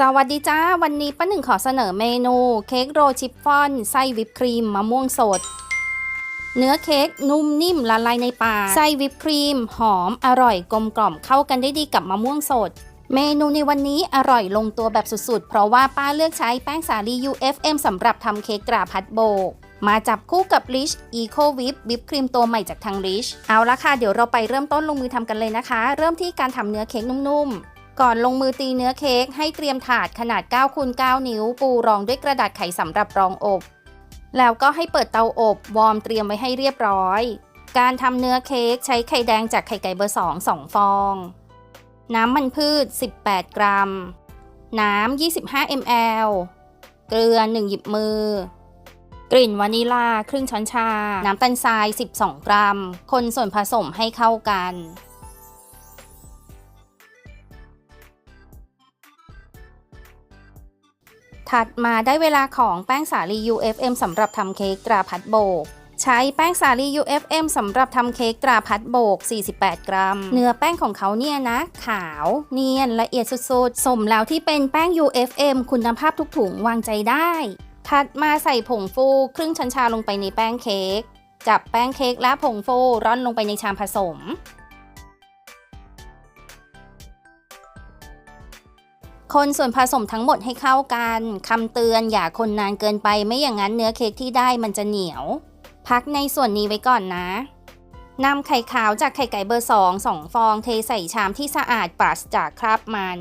สวัสดีจ้า วันนี้ป้าหนึ่งขอเสนอเมนูเค้กโรชิฟฟ่อนไส้วิปครีมมะม่วงสด เนื้อเค้กนุ่มนิ่มละลายในปากไส้วิปครีม หอมอร่อยกลมกล่อมเข้ากันได้ดีกับมะม่วงสด เมนูในวันนี้อร่อยลงตัวแบบสุดๆ เพราะว่าป้าเลือกใช้แป้งสาลี UFM สำหรับทำเค้กกราพัดโบก มาจับคู่กับ Rich Eco Whip วิปครีมตัวใหม่จากทาง Rich เอาละค่ะเดี๋ยวเราไปเริ่มต้นลงมือทำกันเลยนะคะ เริ่มที่การทำเนื้อเค้กนุ่มๆ ก่อนลงมือตีเนื้อเค้กให้เตรียมถาดขนาด9คูณ9นิ้ว ปูรองด้วยกระดาษไขสำหรับรองอบ แล้วก็ให้เปิดเตาอบ วอร์มเตรียมไว้ให้เรียบร้อย การทำเนื้อเค้กใช้ไข่แดงจากไข่ไก่เบอร์ 2 2 ฟอง น้ำมันพืช 18 กรัม น้ำ 25 ml เกลือ 1 หยิบมือ กลิ่นวานิลา ครึ่งช้อนชา น้ำตาลทราย 12 กรัม คนส่วนผสมให้เข้ากัน ถัดมาได้เวลาของแป้งสาลี UFM สำหรับทำเค้กตราพัดโบกใช้แป้งสาลี UFM สำหรับทำเค้กตราพัดโบก 48 กรัม เนื้อแป้งของเขาเนี่ยนะ ขาว เนียนละเอียดสุดๆ สมแล้วที่เป็นแป้ง UFM คุณภาพทุกถุงวางใจได้ ถัดมาใส่ผงฟูครึ่งช้อนชาลงไปในแป้งเค้ก จับแป้งเค้กและผงฟูร่อนลงไปในชามผสม คนส่วนผสมทั้งหมดให้เข้ากันคำเตือนอย่าคนนานเกินไปไม่อย่างนั้นเนื้อเค้กที่ได้มันจะเหนียว พักในส่วนนี้ไว้ก่อนนะนำไข่ขาวจากไข่ไก่เบอร์ 2 2 ฟอง เทใส่ชามที่สะอาดปราศจากคราบมัน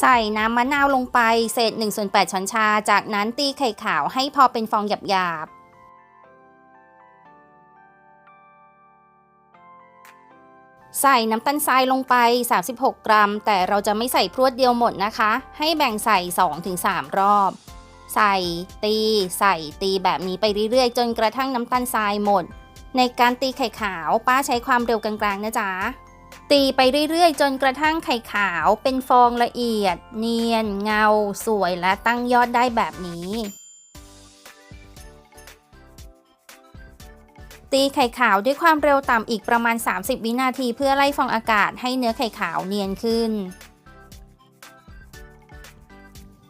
ใส่น้ำมะนาวลงไปเศษ1ส่วน8ช้อนชา จากนั้นตีไข่ขาวให้พอเป็นฟองหยาบ ใส่น้ำตาลทรายลงไป 36 กรัม แต่เราจะไม่ใส่พรวดเดียวหมดนะคะ ให้แบ่งใส่ 2-3 รอบ ใส่ตี ใส่ตีแบบนี้ไปเรื่อยๆ จนกระทั่งน้ำตาลทรายหมด ในการตีไข่ขาวป้าใช้ความเร็วกลางๆนะจ๊ะ ตีไปเรื่อยๆ จนกระทั่งไข่ขาวเป็นฟองละเอียด เนียน เงา สวยและตั้งยอดได้แบบนี้ ตีไข่ขาวด้วยความเร็วต่ำอีกประมาณ 30 วินาทีเพื่อไล่ฟองอากาศให้เนื้อไข่ขาวเนียนขึ้น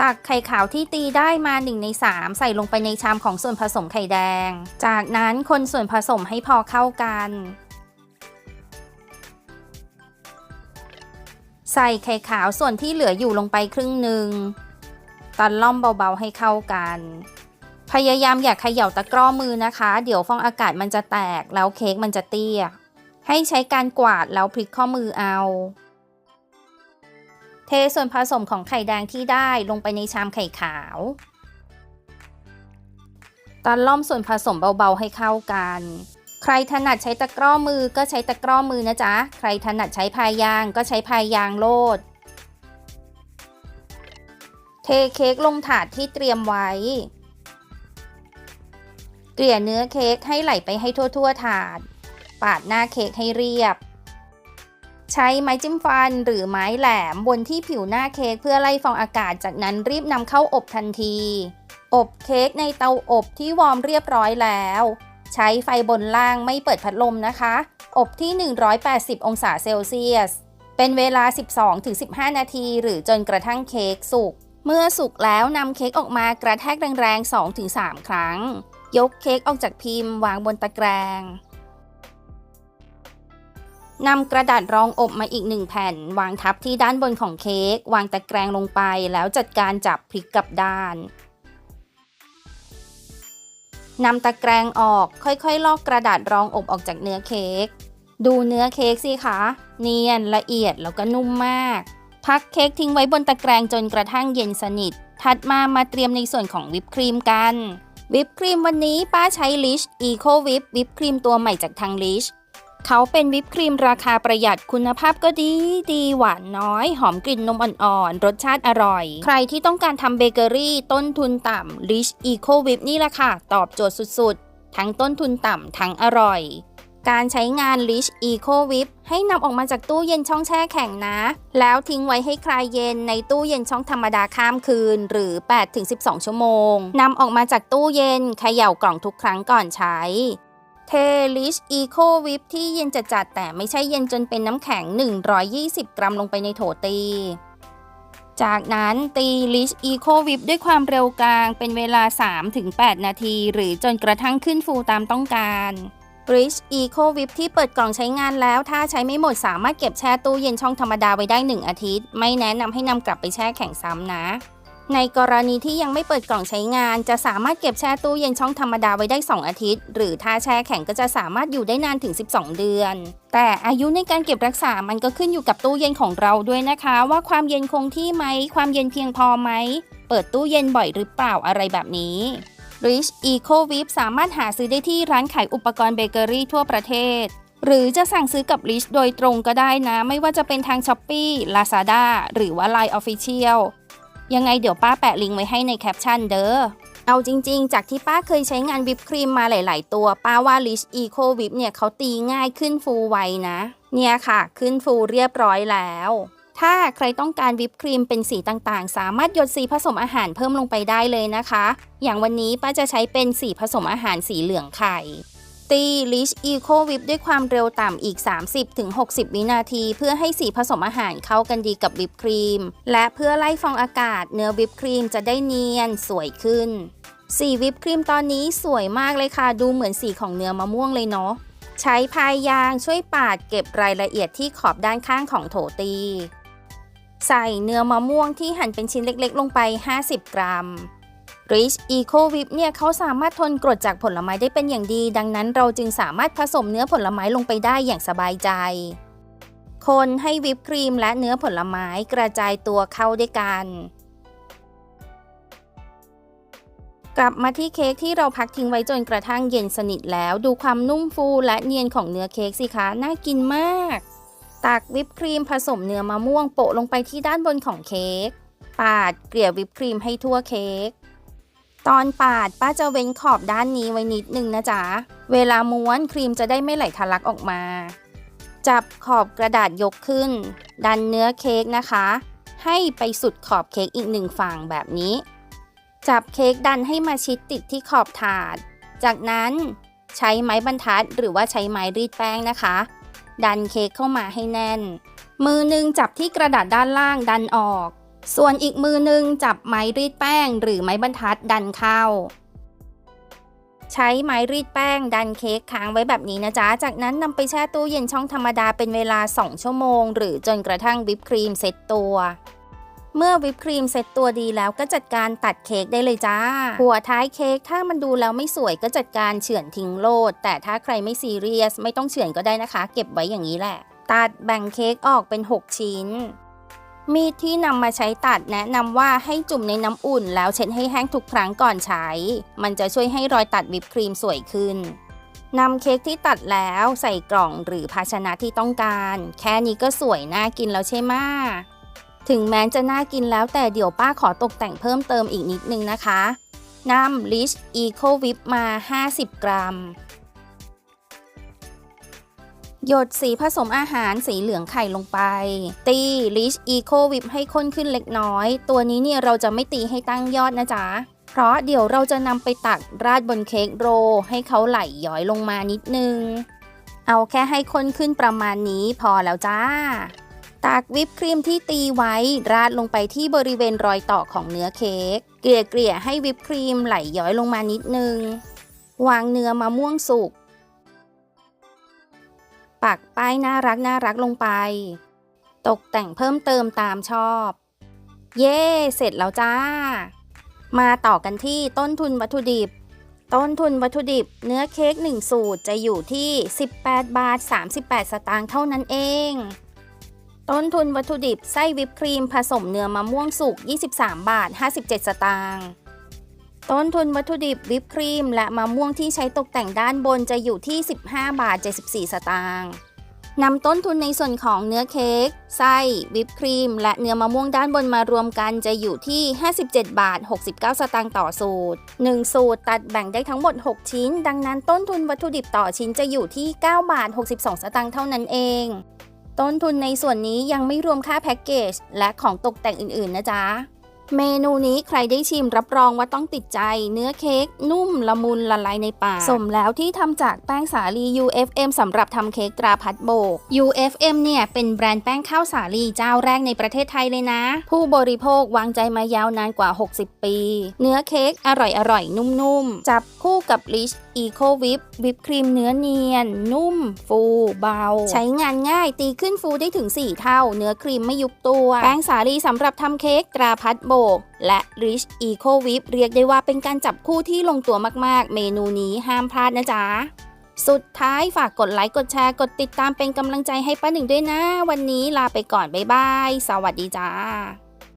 ตักไข่ขาวที่ตีได้มา 1 ใน 3 ใส่ลงไปในชามของส่วนผสมไข่แดง จากนั้นคนส่วนผสมให้พอเข้ากันใส่ไข่ขาวส่วนที่เหลืออยู่ลงไปครึ่งหนึ่งตันล่อมเบาๆให้เข้ากัน พยายามอย่าเขย่าตะกร้อมือนะคะ เดี๋ยวฟองอากาศมันจะแตกแล้วเค้กมันจะเตี้ย ให้ใช้การกวาดแล้วพลิกข้อมือเอา เทส่วนผสมของไข่แดงที่ได้ลงไปในชามไข่ขาวตันล่อมส่วนผสมเบาๆให้เข้ากัน ใครถนัดใช้ตะกร้อมือก็ใช้ตะกร้อมือนะจ๊ะ ใครถนัดใช้พายยางก็ใช้พายยางโลด เทเค้กลงถาดที่เตรียมไว้ เกลี่ยเนื้อเค้กให้ไหลไปให้ทั่วๆถาด ปาดหน้าเค้กให้เรียบ ใช้ไม้จิ้มฟันหรือไม้แหลมบนที่ผิวหน้าเค้กเพื่อไล่ฟองอากาศจากนั้นรีบนำเข้าอบทันที อบเค้กในเตาอบที่วอร์มเรียบร้อยแล้ว ใช้ไฟบนล่างไม่เปิดพัดลมนะคะ อบที่ 180 องศาเซลเซียส เป็นเวลา 12-15 นาที หรือจนกระทั่งเค้กสุก เมื่อสุกแล้วนำเค้กออกมากระแทกแรงๆ 2-3 ครั้ง ยกเค้กออกจากพิมพ์วางบนตะแกรงนำกระดาษรองอบมาอีกหนึ่งแผ่น วางทับที่ด้านบนของเค้กวางตะแกรงลงไปแล้วจัดการจับพลิกกลับด้านนำตะแกรงออกค่อยๆ ลอกกระดาษรองอบออกจากเนื้อเค้กดูเนื้อเค้กสิคะ เนียนละเอียดแล้วก็นุ่มมาก พักเค้กทิ้งไว้บนตะแกรงจนกระทั่งเย็นสนิท ถัดมามาเตรียมในส่วนของวิปครีมกัน วิปครีมวันนี้ป้าใช้ลิชอีโควิปวิปครีมตัวใหม่จากทางลิชเขาเป็นวิปครีมราคาประหยัดคุณภาพก็ดีดีหวานน้อย หอมกลิ่นนมอ่อนๆ รสชาติอร่อย ใครที่ต้องการทำเบเกอรี่ ต้นทุนต่ำลิชอีโควิปนี่แหละค่ะ ตอบโจทย์สุดๆ ทั้งต้นทุนต่ำทั้งอร่อย การใช้งาน Rich Eco Whip ให้นำออกมาจากตู้เย็นช่องแช่แข็งนะ แล้วทิ้งไว้ให้คลายเย็นในตู้เย็นช่องธรรมดาข้ามคืน หรือ 8-12 ชั่วโมงนำออกมาจากตู้เย็นเขย่ากล่องทุกครั้งก่อนใช้เท Rich Eco Whip ที่เย็นจัดๆแต่ไม่ใช่เย็นจนเป็นน้ำแข็ง 120 กรัมลงไปในโถตี จากนั้นตีลิชอีโควิปด้วยความเร็วกลางเป็นเวลา 3-8 นาที หรือจนกระทั่งขึ้นฟูตามต้องการ Rich Eco Whip ที่เปิดกล่องใช้งานแล้ว ถ้าใช้ไม่หมดสามารถเก็บแช่ตู้เย็นช่องธรรมดาไว้ได้ 1 อาทิตย์ ไม่แนะนำให้นำกลับไปแช่แข็งซ้ำนะ ในกรณีที่ยังไม่เปิดกล่องใช้งาน จะสามารถเก็บแช่ตู้เย็นช่องธรรมดาไว้ได้ 2 อาทิตย์ หรือถ้าแช่แข็งก็จะสามารถอยู่ได้นานถึง 12 เดือน แต่อายุในการเก็บรักษา มันก็ขึ้นอยู่กับตู้เย็นของเราด้วยนะคะ ว่าความเย็นคงที่ไหม ความเย็นเพียงพอไหม เปิดตู้เย็นบ่อยหรือเปล่าอะไรแบบนี้ Rich Eco Whip สามารถหาซื้อได้ที่ร้านขายอุปกรณ์เบเกอรี่ทั่วประเทศ หรือจะสั่งซื้อกับ Rich โดยตรงก็ได้นะ ไม่ว่าจะเป็นทาง Shopee Lazada หรือว่า Line Official ยังไงเดี๋ยวป้าแปะลิงก์ไว้ให้ในแคปชั่นเด้อเอาจริงๆ จากที่ป้าเคยใช้งานวิปครีมมาหลาย ๆ ตัว ป้าว่า Rich Eco Whip เนี่ยเขาตีง่ายขึ้นฟูไวนะ เนี่ยค่ะ ขึ้นฟูเรียบร้อยแล้ว ถ้าใครต้องการวิปครีมเป็นสีต่างๆ สามารถหยดสีผสมอาหารเพิ่มลงไปได้เลยนะคะ อย่างวันนี้ป้าจะใช้เป็นสีผสมอาหารสีเหลืองไข่ตีลิชอีโควิปด้วยความเร็วต่ำอีก 30-60 วินาที เพื่อให้สีผสมอาหารเข้ากันดีกับวิปครีม และเพื่อไล่ฟองอากาศเนื้อวิปครีมจะได้เนียนสวยขึ้น สีวิปครีมตอนนี้สวยมากเลยค่ะ ดูเหมือนสีของเนื้อมะม่วงเลยเนาะใช้พายยางช่วยปาดเก็บรายละเอียดที่ขอบด้านข้างของโถตี ใส่เนื้อมะม่วงที่หั่นเป็นชิ้นเล็กๆ ลงไป 50 กรัม Rich Eco Whip เนี่ยเขาสามารถทนกรดจากผลไม้ได้เป็นอย่างดี ดังนั้นเราจึงสามารถผสมเนื้อผลไม้ลงไปได้อย่างสบายใจ คนให้วิปครีมและเนื้อผลไม้กระจายตัวเข้าด้วยกัน กลับมาที่เค้กที่เราพักทิ้งไว้จนกระทั่งเย็นสนิทแล้ว ดูความนุ่มฟูและเนียนของเนื้อเค้กสิคะ น่ากินมาก ตักวิปครีมผสมเนื้อมะม่วงโปะลงไปที่ด้านบนของเค้ก ปาดเกลี่ยวิปครีมให้ทั่วเค้ก ตอนปาดป้าจะเว้นขอบด้านนี้ไว้นิดนึงนะจ๊ะ เวลาม้วนครีมจะได้ไม่ไหลทะลักออกมา จับขอบกระดาษยกขึ้น ดันเนื้อเค้กนะคะ ให้ไปสุดขอบเค้กอีกหนึ่งฝั่งแบบนี้ จับเค้กดันให้มาชิดติดที่ขอบถาด จากนั้นใช้ไม้บรรทัดหรือว่าใช้ไม้รีดแป้งนะคะ ดันเค้กเข้ามาให้แน่น มือหนึ่งจับที่กระดาษด้านล่างดันออก ส่วนอีกมือหนึ่งจับไม้รีดแป้งหรือไม้บรรทัดดันเข้า ใช้ไม้รีดแป้งดันเค้กค้างไว้แบบนี้นะจ๊ะ จากนั้นนำไปแช่ตู้เย็นช่องธรรมดาเป็นเวลา 2 ชั่วโมง หรือจนกระทั่งวิปครีมเซ็ตตัว เมื่อวิปครีมเซ็ตตัวดีแล้วก็จัดการตัดเค้กได้เลยจ้า หัวท้ายเค้กถ้ามันดูแล้วไม่สวยก็จัดการเฉือนทิ้งโลด แต่ถ้าใครไม่ซีเรียสไม่ต้องเฉือนก็ได้นะคะ เก็บไว้อย่างนี้แหละ ตัดแบ่งเค้กออกเป็น 6 ชิ้น มีดที่นำมาใช้ตัดแนะนำว่าให้จุ่มในน้ำอุ่น แล้วเช็ดให้แห้งทุกครั้งก่อนใช้ มันจะช่วยให้รอยตัดวิปครีมสวยขึ้นนำเค้กที่ตัดแล้วใส่กล่องหรือภาชนะที่ต้องการ แค่นี้ก็สวยน่ากินแล้วใช่ไหม ถึงแม้จะน่ากินแล้วแต่เดี๋ยวป้าขอตกแต่งเพิ่มเติมอีกนิดนึงนะคะนำ Rich Eco Whip มา 50 กรัม หยดสีผสมอาหารสีเหลืองไข่ลงไป ตี Rich Eco Whip ให้ข้นขึ้นเล็กน้อย ตัวนี้เนี่ยเราจะไม่ตีให้ตั้งยอดนะจ๊ะ เพราะเดี๋ยวเราจะนำไปตักราดบนเค้กโร ให้เขาไหลย้อยลงมานิดนึง เอาแค่ให้ข้นขึ้นประมาณนี้พอแล้วจ้า ตักวิปครีมที่ตีไว้ ราดลงไปที่บริเวณรอยต่อของเนื้อเค้ก เกลี่ยเกลี่ยให้วิปครีมไหลย้อยลงมานิดนึง วางเนื้อมะม่วงสุก ปักป้ายน่ารักน่ารักลงไป ตกแต่งเพิ่มเติมตามชอบ เย่เสร็จแล้วจ้า มาต่อกันที่ต้นทุนวัตถุดิบต้นทุนวัตถุดิบเนื้อเค้ก1สูตรจะอยู่ที่ 18 บาท 38 สตางค์เท่านั้นเอง ต้นทุนวัตถุดิบไส้วิปครีมผสมเนื้อมะม่วงสุก 23 บาท 57 สตางค์ต้นทุนวัตถุดิบวิปครีม และมะม่วงที่ใช้ตกแต่งด้านบนจะอยู่ที่ 15 บาท 74 สตางค์นำต้นทุนในส่วนของเนื้อเค้กไส้วิปครีม และเนื้อมะม่วงด้านบนมารวมกันจะอยู่ที่ 57 บาท 69 สตางค์ต่อสูตร 1 สูตรตัดแบ่งได้ทั้งหมด 6 ชิ้น ดังนั้นต้นทุนวัตถุดิบต่อชิ้นจะอยู่ที่ 9 บาท 62 สตางค์เท่านั้นเอง ต้นทุนในส่วนนี้ยังไม่รวมค่าแพ็กเกจและของตกแต่งอื่นๆนะจ๊ะ เมนูนี้ใครได้ชิมรับรองว่าต้องติดใจ เนื้อเค้กนุ่มละมุนละลายในปากสมแล้วที่ทำจากแป้งสาลี UFM สำหรับทำเค้กตราพัดโบก UFM เนี่ยเป็นแบรนด์แป้งข้าวสาลีเจ้าแรกในประเทศไทยเลยนะ ผู้บริโภควางใจมายาวนานกว่า 60 ปี เนื้อเค้กอร่อยอร่อยๆนุ่มๆจับคู่กับ Rich Eco Whip วิปครีมเนื้อเนียน นุ่ม ฟูเบา ใช้งานง่ายตีขึ้นฟูได้ถึง 4 เท่า เนื้อครีมไม่ยุบตัว แป้งสาลีสำหรับทำเค้กตราพัดโบก และ Rich Eco Whip เรียกได้ว่าเป็นการจับคู่ที่ลงตัวมากๆ เมนูนี้ห้ามพลาดนะจ๊ะสุดท้ายฝากกดไลค์กดแชร์กดติดตามเป็นกำลังใจให้ป้าหนึ่งด้วยนะ วันนี้ลาไปก่อน บ๊ายบาย สวัสดีจ้า